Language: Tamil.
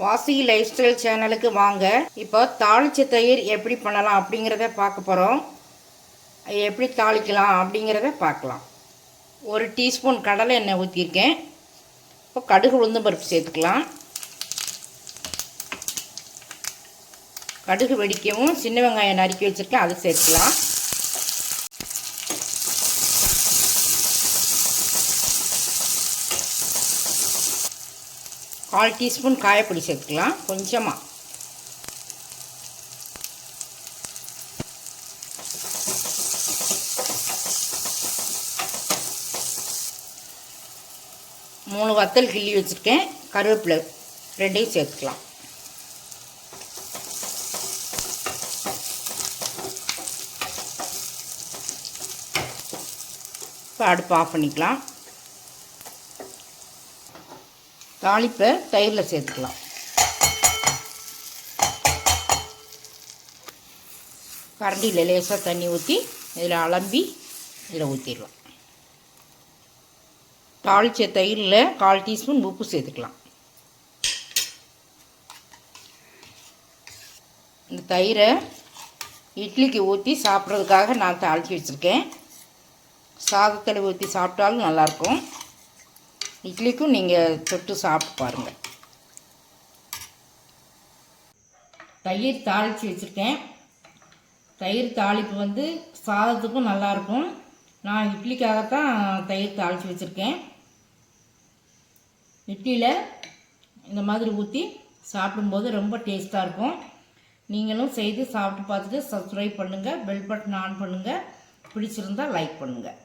வாசி லைஃப் ஸ்டைல் சேனலுக்கு வாங்க. இப்போ தாளிச்ச தயிர் எப்படி பண்ணலாம் அப்படிங்கிறத பார்க்க போகிறோம் எப்படி தாளிக்கலாம் அப்படிங்கிறத பார்க்கலாம். ஒரு டீஸ்பூன் கடலை எண்ணெய் ஊற்றிருக்கேன் இப்போ கடுகு உளுந்து பருப்பு சேர்த்துக்கலாம். கடுகு வெடிக்கவும் சின்ன வெங்காயம் நறுக்கி வச்சுருக்கேன் அதை சேர்த்துக்கலாம். கால் டீஸ்பூன் காயப்பொடி சேர்த்துக்கலாம் கொஞ்சமாக மூணு வத்தல் கிள்ளி வச்சுருக்கேன் கருவேப்பிலை ரெண்டையும் சேர்த்துக்கலாம். இப்போ அடுப்பு ஆஃப் பண்ணிக்கலாம். தாளிப்பை தயிரில் சேர்த்துக்கலாம். கரண்டியில் லேசாக தண்ணி ஊற்றி இதில் அலம்பி இதில் ஊற்றிடலாம் தாளித்த தயிரில் கால் டீஸ்பூன் உப்பு சேர்த்துக்கலாம். இந்த தயிரை இட்லிக்கு ஊற்றி சாப்பிட்றதுக்காக நான் தாளித்து வச்சுருக்கேன். சாதத்தில் ஊற்றி சாப்பிட்டாலும் நல்லாயிருக்கும் இட்லிக்கும் நீங்கள் தொட்டு சாப்பிட்டு பாருங்கள் தயிர் தாளித்து வச்சுருக்கேன். தயிர் தாளிப்பு வந்து சாதத்துக்கும் நல்லாயிருக்கும் நான் இட்லிக்காகத்தான் தயிர் தாளித்து வச்சுருக்கேன். இட்லியில் இந்த மாதிரி ஊற்றி சாப்பிடும்போது ரொம்ப டேஸ்ட்டாக இருக்கும். நீங்களும் செய்து சாப்பிட்டு பார்த்துட்டு சப்ஸ்கிரைப் பண்ணுங்கள் பெல் பட்டன் ஆன் பண்ணுங்கள் பிடிச்சிருந்தால் லைக் பண்ணுங்கள்